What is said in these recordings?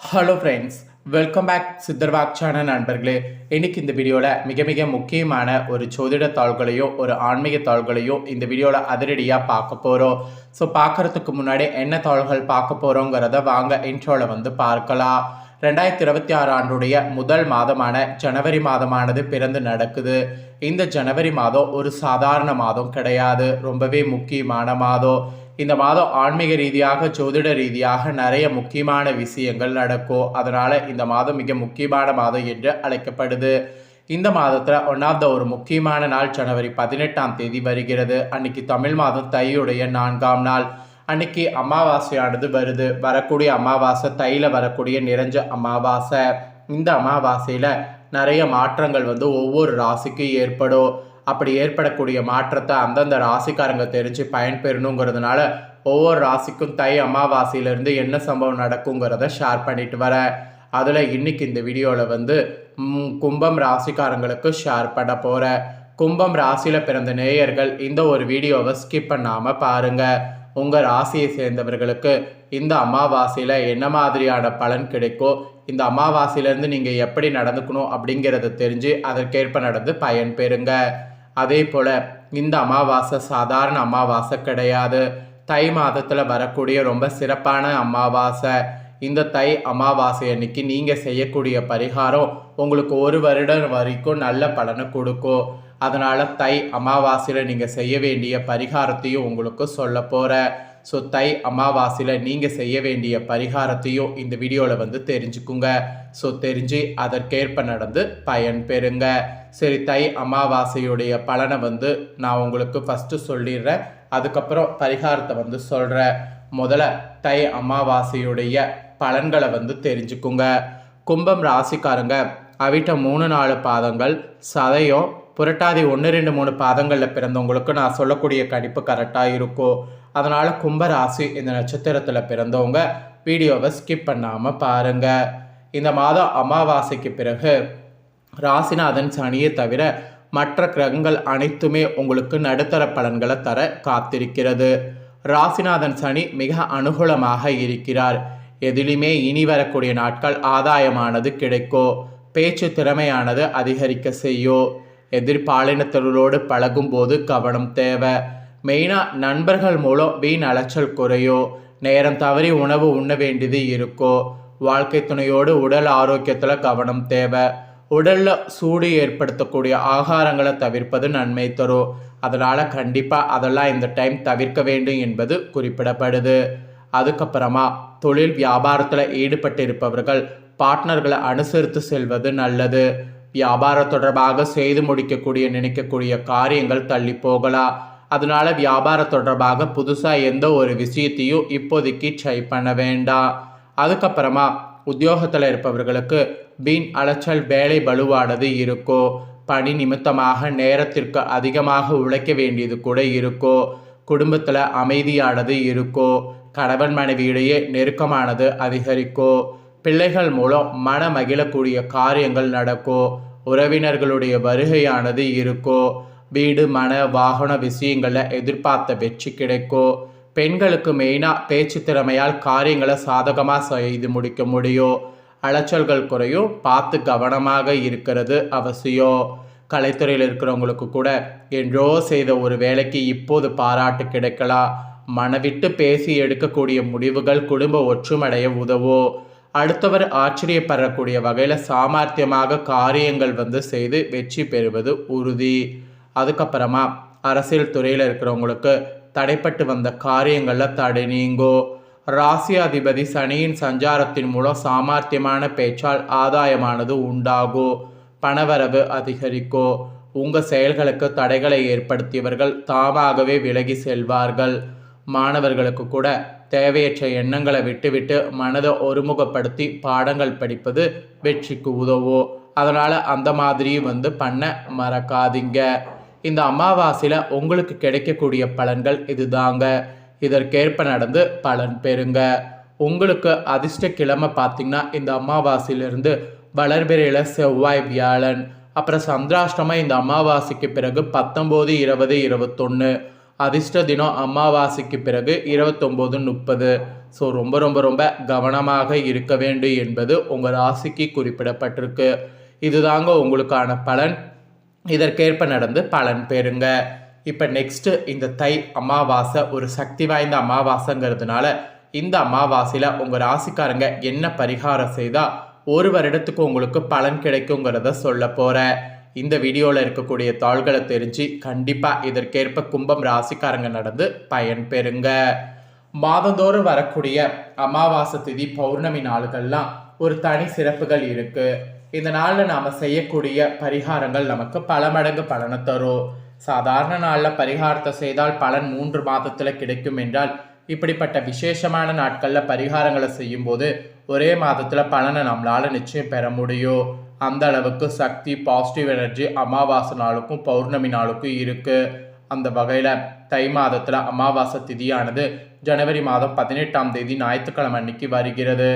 Hello friends welcome back சித்தர்வாக்சான நண்பர்களே. இன்னைக்கு இந்த வீடியோவில் மிக மிக முக்கியமான ஒரு ஜோதிட தாள்களையோ ஒரு ஆன்மீக தாள்களையோ இந்த வீடியோவில் அதிரடியாக பார்க்க போகிறோம் ஸோ பார்க்கறதுக்கு முன்னாடி என்ன தாள்கள் பார்க்க போகிறோங்கிறத வாங்க இன்ட்ரோவில் வந்து பார்க்கலாம். ரெண்டாயிரத்தி இருபத்தி ஆறு ஆண்டுடைய முதல் மாதமான ஜனவரி மாதமானது பிறந்து நடக்குது. இந்த ஜனவரி மாதம் ஒரு சாதாரண மாதம் கிடையாது. ரொம்பவே முக்கியமான மாதம். இந்த மாதம் ஆன்மீக ரீதியாக ஜோதிட ரீதியாக நிறைய முக்கியமான விஷயங்கள் நடக்கும். அதனால் இந்த மாதம் மிக முக்கியமான மாதம் என்று அழைக்கப்படுது. இந்த மாதத்தில் ஒன்றாவது ஒரு முக்கியமான நாள் ஜனவரி பதினெட்டாம் தேதி வருகிறது. அன்னைக்கு தமிழ் மாதம் தையுடைய நான்காம் நாள். அன்னைக்கு அமாவாசையானது வருது. வரக்கூடிய அமாவாசை தையில் வரக்கூடிய நிறைஞ்ச அமாவாசை. இந்த அமாவாசையில் நிறைய மாற்றங்கள் வந்து ஒவ்வொரு ராசிக்கும் ஏற்படும். அப்படி ஏற்படக்கூடிய மாற்றத்தை அந்தந்த ராசிக்காரங்க தெரிஞ்சு பயன்பெறணுங்கிறதுனால ஒவ்வொரு ராசிக்கும் தை அமாவாசையிலேருந்து என்ன சம்பவம் நடக்குங்கிறத ஷேர் பண்ணிட்டு வரேன் அதில் இன்னைக்கு இந்த வீடியோவில் வந்து கும்பம் ராசிக்காரங்களுக்கு ஷேர் பண்ண போகிறேன் கும்பம் ராசியில் பிறந்த நேயர்கள் இந்த ஒரு வீடியோவை ஸ்கிப் பண்ணாமல் பாருங்கள் உங்கள் ராசியை சேர்ந்தவர்களுக்கு இந்த அமாவாசையில் என்ன மாதிரியான பலன் கிடைக்கும் இந்த அமாவாசையிலேருந்து நீங்கள் எப்படி நடந்துக்கணும் அப்படிங்கிறத தெரிஞ்சு அதற்கேற்ப நடந்து பயன்பெறுங்க. அதே போல் இந்த அமாவாசை சாதாரண அமாவாசை கிடையாது. தை மாதத்தில் வரக்கூடிய ரொம்ப சிறப்பான அமாவாசை. இந்த தை அமாவாசை அன்னைக்கு நீங்கள் செய்யக்கூடிய பரிகாரம் உங்களுக்கு ஒரு வருடம் வரைக்கும் நல்ல பலனை கொடுக்கும். அதனால் தை அமாவாசையில் நீங்கள் செய்ய வேண்டிய பரிகாரத்தையும் உங்களுக்கு சொல்ல போகிறேன் ஸோ தை அமாவாசையில் நீங்கள் செய்ய வேண்டிய பரிகாரத்தையும் இந்த வீடியோவில் வந்து தெரிஞ்சுக்குங்க. ஸோ தெரிஞ்சு அதற்கேற்ப நடந்து பயன் பெறுங்க. சரி தை அமாவாசையுடைய பலனை வந்து நான் உங்களுக்கு ஃபஸ்ட்டு சொல்லிடுறேன். அதுக்கப்புறம் பரிகாரத்தை வந்து சொல்கிறேன் முதல்ல தை அமாவாசையுடைய பலன்களை வந்து தெரிஞ்சுக்குங்க. கும்பம் ராசிக்காரங்க அவிட்ட மூணு நாலு பாதங்கள் சதையும் புரட்டாதி ஒன்று ரெண்டு மூணு பாதங்களில் பிறந்தவங்களுக்கு நான் சொல்லக்கூடிய கணிப்பு கரெக்டாக இருக்கும் அதனால் கும்பராசி இந்த நட்சத்திரத்தில் பிறந்தவங்க வீடியோவை ஸ்கிப் பண்ணாமல் பாருங்கள் இந்த மாதம் அமாவாசைக்கு பிறகு ராசிநாதன் சனியை தவிர மற்ற கிரகங்கள் அனைத்துமே உங்களுக்கு நடுத்தர பலன்களை தர காத்திருக்கிறது. ராசிநாதன் சனி மிக அனுகூலமாக இருக்கிறார். எதிலுமே இனி வரக்கூடிய நாட்கள் ஆதாயமானது கிடைக்கும் பேச்சு திறமையானது அதிகரிக்க செய்யும் எதிர்பாலினத்தவர்களோடு பழகும்போது கவனம் தேவை. மெயினாக நண்பர்கள் மூலம் வீண் அலைச்சல் குறையோ நேரம் தவறி உணவு உண்ண வேண்டியது இருக்கோ வாழ்க்கை துணையோடு உடல் ஆரோக்கியத்தில் கவனம் தேவை. உடலில் சூடு ஏற்படுத்தக்கூடிய ஆகாரங்களை தவிர்ப்பது நன்மை தரும். அதனால் கண்டிப்பாக அதெல்லாம் இந்த டைம் தவிர்க்க வேண்டும் என்பது குறிப்பிடப்படுது. அதுக்கப்புறமா தொழில் வியாபாரத்தில் ஈடுபட்டிருப்பவர்கள் பார்ட்னர்களை அனுசரித்து செல்வது நல்லது. வியாபாரம் தொடர்பாக செய்து முடிக்கக்கூடிய நினைக்கக்கூடிய காரியங்கள் தள்ளி போகலாம். அதனால வியாபார தொடர்பாக புதுசாக எந்த ஒரு விஷயத்தையும் இப்போதைக்கு ட்ரை பண்ண வேண்டாம் அதுக்கப்புறமா உத்தியோகத்தில் இருப்பவர்களுக்கு வீண் அலைச்சல் வேலை வலுவானது இருக்கோ பணி நிமித்தமாக நேரத்திற்கு அதிகமாக உழைக்க வேண்டியது கூட இருக்கோ குடும்பத்தில் அமைதியானது இருக்கோ கணவன் மனைவியிடையே நெருக்கமானது அதிகரிக்கோ பிள்ளைகள் மூலம் மன மகிழக்கூடிய காரியங்கள் நடக்கும் உறவினர்களுடைய வருகையானது இருக்கோ வீடு மன வாகன விஷயங்களில் எதிர்பார்த்த வெற்றி கிடைக்கும் பெண்களுக்கு மெயினாக பேச்சு திறமையால் காரியங்களை சாதகமாக செய்து முடிக்க முடியும் அலைச்சல்கள் குறையும் பார்த்து கவனமாக இருக்கிறது அவசியம் கலைத்துறையில் இருக்கிறவங்களுக்கு கூட என்றோ செய்த ஒரு வேலைக்கு இப்போது பாராட்டு கிடைக்கலாம் மனவிட்டு பேசி எடுக்கக்கூடிய முடிவுகள் குடும்ப ஒற்றுமடைய உதவும் அடுத்தவர் ஆச்சரியப்படக்கூடிய வகையில் சாமர்த்தியமாக காரியங்கள் வந்து செய்து வெற்றி பெறுவது உறுதி. அதுக்கப்புறமா அரசியல் துறையில் இருக்கிறவங்களுக்கு தடைப்பட்டு வந்த காரியங்களில் தடை நீங்கோ. ராசியாதிபதி சனியின் சஞ்சாரத்தின் மூலம் சாமர்த்தியமான பேச்சால் ஆதாயமானது உண்டாகும் பணவரவு அதிகரிக்கோ. உங்கள் செயல்களுக்கு தடைகளை ஏற்படுத்தியவர்கள் தாமாகவே விலகி செல்வார்கள். மாணவர்களுக்கு கூட தேவையற்ற எண்ணங்களை விட்டுவிட்டு மனதை ஒருமுகப்படுத்தி பாடங்கள் படிப்பது வெற்றிக்கு உதவும் அதனால் அந்த மாதிரியும் வந்து பண்ண மறக்காதீங்க. இந்த அமாவாசையில் உங்களுக்கு கிடைக்கக்கூடிய பலன்கள் இதுதாங்க. இதற்கேற்ப நடந்து பலன் பெறுங்க. உங்களுக்கு அதிர்ஷ்ட கிழமை பார்த்தீங்கன்னா இந்த அமாவாசையிலிருந்து வளர்பிறையில் செவ்வாய் வியாழன் அப்புறம் சந்திராஷ்டமம் இந்த அமாவாசைக்கு பிறகு பத்தொம்போது இருபது இருபத்தொன்று அதிர்ஷ்ட தினம் அமாவாசைக்கு பிறகு இருபத்தொம்போது முப்பது. ஸோ ரொம்ப ரொம்ப ரொம்ப கவனமாக இருக்க வேண்டும் என்பது உங்கள் ராசிக்கு குறிப்பிடப்பட்டிருக்கு. இதுதாங்க உங்களுக்கான பலன். இதற்கேற்ப நடந்து பலன் பெறுங்க. இப்போ நெக்ஸ்ட்டு இந்த தை அமாவாசை ஒரு சக்தி வாய்ந்த அமாவாசைங்கிறதுனால இந்த அமாவாசையில் உங்கள் ராசிக்காரங்க என்ன பரிகாரம் செய்தால் ஒரு வருடத்துக்கு உங்களுக்கு பலன் கிடைக்குங்கிறத சொல்ல போகிறேன் இந்த வீடியோவில் இருக்கக்கூடிய தாள்களை தெரிஞ்சு கண்டிப்பாக இதற்கேற்ப கும்பம் ராசிக்காரங்க நடந்து பயன் பெறுங்க. மாதந்தோறும் வரக்கூடிய அமாவாசை திதி பௌர்ணமி நாளுகள்லாம் ஒரு தனி சிறப்புகள் இருக்குது இந்த நாளில் நாம் செய்யக்கூடிய பரிகாரங்கள் நமக்கு பல மடங்கு பலனை தரும். சாதாரண நாளில் பரிகாரத்தை செய்தால் பலன் மூன்று மாதத்தில் கிடைக்கும் என்றால் இப்படிப்பட்ட விசேஷமான நாட்களில் பரிகாரங்களை செய்யும்போது ஒரே மாதத்தில் பலனை நம்மளால் நிச்சயம் பெற முடியும். அந்த அளவுக்கு சக்தி பாசிட்டிவ் எனர்ஜி அமாவாசை நாளுக்கும் பௌர்ணமி நாளுக்கும் இருக்குது அந்த வகையில் தை மாதத்தில் அமாவாசை திதியானது ஜனவரி மாதம் பதினெட்டாம் தேதி ஞாயிற்றுக்கிழமை அன்னைக்கு வருகிறது.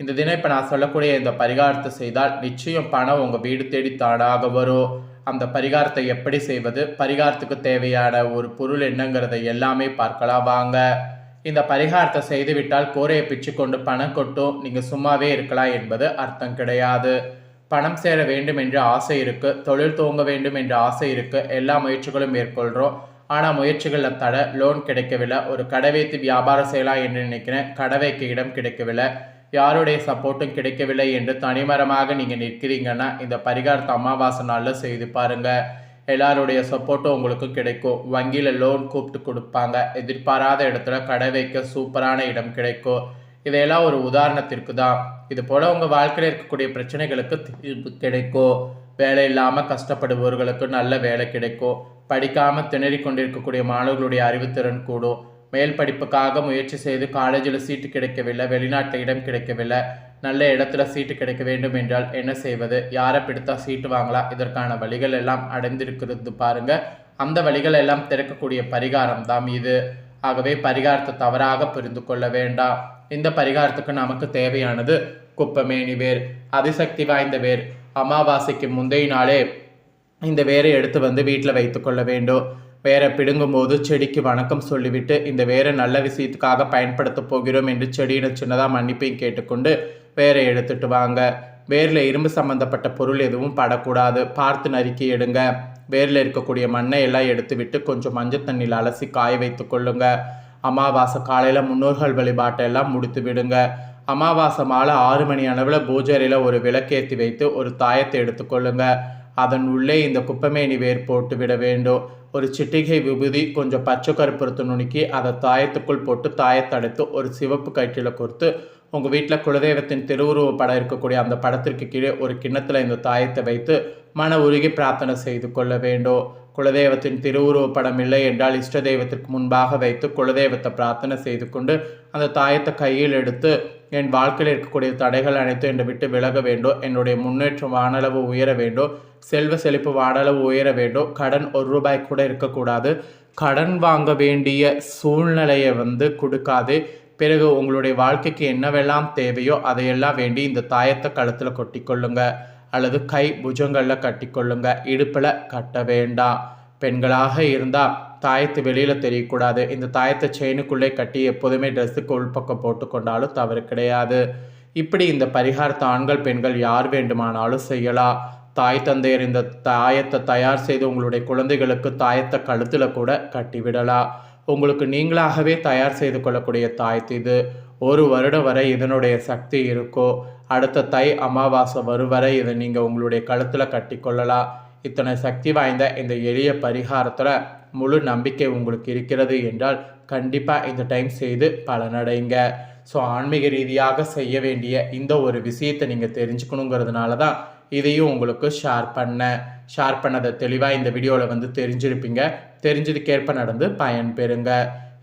இந்த தினம் இப்போ நான் சொல்லக்கூடிய இந்த பரிகாரத்தை செய்தால் நிச்சயம் பணம் உங்கள் வீடு தேடி தானாக வரும். அந்த பரிகாரத்தை எப்படி செய்வது? பரிகாரத்துக்கு தேவையான ஒரு பொருள் என்னங்கிறத எல்லாமே பார்க்கலாம் வாங்க. இந்த பரிகாரத்தை செய்துவிட்டால் கோரையை பிச்சு கொண்டு பணம் கொட்டும். நீங்கள் சும்மாவே இருக்கலாம் என்பது அர்த்தம் கிடையாது. பணம் சேர வேண்டும் என்ற ஆசை இருக்கு. தொழில் துவங்க வேண்டும் என்ற ஆசை இருக்கு. எல்லா முயற்சிகளும் மேற்கொள்கிறோம் ஆனால் முயற்சிகளில் தடை லோன் கிடைக்கவில்லை. ஒரு கடை வைத்து வியாபாரம் செய்யலாம் என்று நினைக்கிறேன். கடை வைக்க இடம் கிடைக்கவில்லை. யாருடைய சப்போர்ட்டும் கிடைக்கவில்லை என்று தனிமரமாக நீங்கள் நிற்கிறீங்கன்னா இந்த பரிகாரத்தை அமாவாசை நாளில் செய்து பாருங்கள் எல்லாருடைய சப்போர்ட்டும் உங்களுக்கு கிடைக்கும். வங்கியில் லோன் கூப்பிட்டு கொடுப்பாங்க. எதிர்பாராத இடத்துல கடை வைக்க சூப்பரான இடம் கிடைக்கும். இதையெல்லாம் ஒரு உதாரணத்திற்கு தான். இது போல் உங்கள் வாழ்க்கையில் இருக்கக்கூடிய பிரச்சனைகளுக்கு தீர்வு கிடைக்கும். வேலை இல்லாமல் கஷ்டப்படுபவர்களுக்கு நல்ல வேலை கிடைக்கும். படிக்காமல் திணறி கொண்டிருக்கக்கூடிய மாணவர்களுடைய அறிவுத்திறன் கூடும். மேல் படிப்புக்காக முயற்சி செய்து காலேஜில் சீட்டு கிடைக்கவில்லை வெளிநாட்டில் இடம் கிடைக்கவில்லை நல்ல இடத்துல சீட்டு கிடைக்க வேண்டும் என்றால் என்ன செய்வது? யாரை பிடித்தா சீட்டு வாங்கலாம் இதற்கான வழிகள் எல்லாம் அடைந்திருக்கிறது பாருங்க. அந்த வழிகள் எல்லாம் திறக்கக்கூடிய பரிகாரம் தான் இது. ஆகவே பரிகாரத்தை தவறாக புரிந்து கொள்ள வேண்டாம். இந்த பரிகாரத்துக்கு நமக்கு தேவையானது குப்பமேனி வேர் அதிசக்தி வாய்ந்த வேர். அமாவாசைக்கு முந்தைய நாளே இந்த வேரை எடுத்து வந்து வீட்டில் வைத்துக்கொள்ள வேண்டும். வேரை பிடுங்கும்போது செடிக்கு வணக்கம் சொல்லிவிட்டு இந்த வேரை நல்ல விஷயத்துக்காக பயன்படுத்த போகிறோம் என்று செடியின சின்னதாக மன்னிப்பையும் கேட்டுக்கொண்டு வேரை எடுத்துட்டு வாங்க. வேரில் இரும்பு சம்மந்தப்பட்ட பொருள் எதுவும் படக்கூடாது. பார்த்து நறுக்கி எடுங்க. வேரில் இருக்கக்கூடிய மண்ணை எல்லாம் எடுத்துவிட்டு கொஞ்சம் மஞ்சள் தண்ணியில் அலசி காய வைத்து கொள்ளுங்க. அமாவாசை காலையில் முன்னோர்கள் வழிபாட்டெல்லாம் முடித்து விடுங்க. அமாவாசை மாலை ஆறு மணி அளவில் பூஜரையில் ஒரு விளக்கேற்றி வைத்து ஒரு தாயத்தை எடுத்துக்கொள்ளுங்கள் அதன் உள்ளே இந்த குப்பமேனி வேர் போட்டு விட வேண்டும் ஒரு சிட்டிகை விபூதி கொஞ்சம் பச்சை கருப்புறத்து நுணுக்கி அதை தாயத்துக்குள் போட்டு தாயத்தடைத்து ஒரு சிவப்பு கயிற்றில் கொடுத்து உங்கள் வீட்டில் குலதெய்வத்தின் திருவுருவ படம் இருக்கக்கூடிய அந்த படத்திற்கு கீழே ஒரு கிண்ணத்தில் இந்த தாயத்தை வைத்து மன உருகி பிரார்த்தனை செய்து கொள்ள வேண்டும் குலதெய்வத்தின் திருவுருவ படம் இல்லை என்றால் இஷ்ட தெய்வத்திற்கு முன்பாக வைத்து குலதெய்வத்தை பிரார்த்தனை செய்து கொண்டு அந்த தாயத்தை கையில் எடுத்து என் வாழ்க்கையில் இருக்கக்கூடிய தடைகள் அனைத்தும் என்னை விட்டு விலக வேண்டும் என்னுடைய முன்னேற்றம் வானளவு உயர வேண்டும் செல்வ செழிப்பு வாடலை உயர வேண்டும். கடன் ஒரு ரூபாய் கூட இருக்கக்கூடாது. கடன் வாங்க வேண்டிய சூழ்நிலையை வந்து கொடுக்காது. பிறகு உங்களுடைய வாழ்க்கைக்கு என்னவெல்லாம் தேவையோ அதையெல்லாம் வேண்டி இந்த தாயத்தை கழுத்தில் கொட்டிக்கொள்ளுங்க அல்லது கை புஜங்களில் கட்டிக்கொள்ளுங்க இடுப்பில் கட்ட வேண்டாம். பெண்களாக இருந்தால் தாயத்து வெளியில் தெரியக்கூடாது. இந்த தாயத்தை செயினுக்குள்ளே கட்டி எப்போதுமே ட்ரெஸ்ஸுக்கு உள்பக்கம் போட்டு கொண்டாலும் தவறு கிடையாது. இப்படி இந்த பரிகாரத்தை ஆண்கள் பெண்கள் யார் வேண்டுமானாலும் செய்யலாம். தாய் தந்தையர் இந்த தாயத்தை தயார் செய்து உங்களுடைய குழந்தைகளுக்கு தாயத்தை கழுத்தில் கூட கட்டிவிடலாம் உங்களுக்கு நீங்களாகவே தயார் செய்து கொள்ளக்கூடிய தாயத்து இது. ஒரு வருடம் வரை இதனுடைய சக்தி இருக்கோ. அடுத்த தை அமாவாசை வரும் வரை இதை நீங்கள் உங்களுடைய கழுத்தில் கட்டி கொள்ளலாம் இத்தனை சக்தி வாய்ந்த இந்த எளிய பரிகாரத்தில் முழு நம்பிக்கை உங்களுக்கு இருக்கிறது என்றால் கண்டிப்பாக இந்த டைம் செய்து பலனடைங்க. ஸோ ஆன்மீக ரீதியாக செய்ய வேண்டிய இந்த ஒரு விஷயத்தை நீங்கள் தெரிஞ்சுக்கணுங்கிறதுனால தான் இதையும் உங்களுக்கு ஷேர் பண்ணேன் ஷேர் பண்ணதை தெளிவாக இந்த வீடியோவில் வந்து தெரிஞ்சிருப்பீங்க. தெரிஞ்சதுக்கேற்ப நடந்து பயன் பெறுங்க.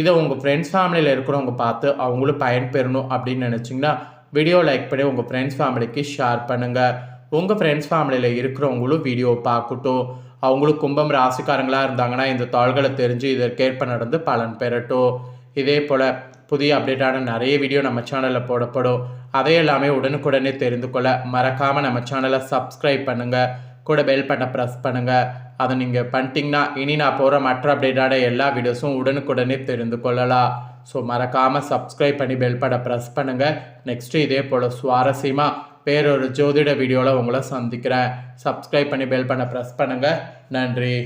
இதை உங்கள் ஃப்ரெண்ட்ஸ் ஃபேமிலியில் இருக்கிறவங்க பார்த்து அவங்களும் பயன் பெறணும் அப்படின்னு நினச்சிங்கன்னா வீடியோ லைக் பண்ணி உங்கள் ஃப்ரெண்ட்ஸ் ஃபேமிலிக்கு ஷேர் பண்ணுங்கள் உங்கள் ஃப்ரெண்ட்ஸ் ஃபேமிலியில் இருக்கிறவங்களும் வீடியோ பார்க்கட்டும். அவங்களும் கும்பம் ராசிக்காரங்களாக இருந்தாங்கன்னா இந்த தாள்களை தெரிஞ்சு இதற்கேற்ப நடந்து பலன் பெறட்டும். இதே போல் புதிய அப்டேட்டான நிறைய வீடியோ நம்ம சேனலில் போடப்படும். அதையெல்லாமே உடனுக்குடனே தெரிந்து கொள்ள மறக்காமல் நம்ம சேனலை சப்ஸ்கிரைப் பண்ணுங்கள் கூட பெல் பட்டை ப்ரெஸ் பண்ணுங்கள் அதை நீங்கள் பண்ணிட்டீங்கன்னா இனி நான் போகிற மற்ற அப்டேட்டான எல்லா வீடியோஸும் உடனுக்குடனே தெரிந்து கொள்ளலாம். ஸோ மறக்காமல் சப்ஸ்கிரைப் பண்ணி பெல் பட்டை ப்ரெஸ் பண்ணுங்கள் நெக்ஸ்ட்டு இதே போல் சுவாரஸ்யமாக வேறொரு ஜோதிட வீடியோவில் உங்களை சந்திக்கிறேன். சப்ஸ்கிரைப் பண்ணி பெல் பண்ண ப்ரெஸ் பண்ணுங்கள் நன்றி.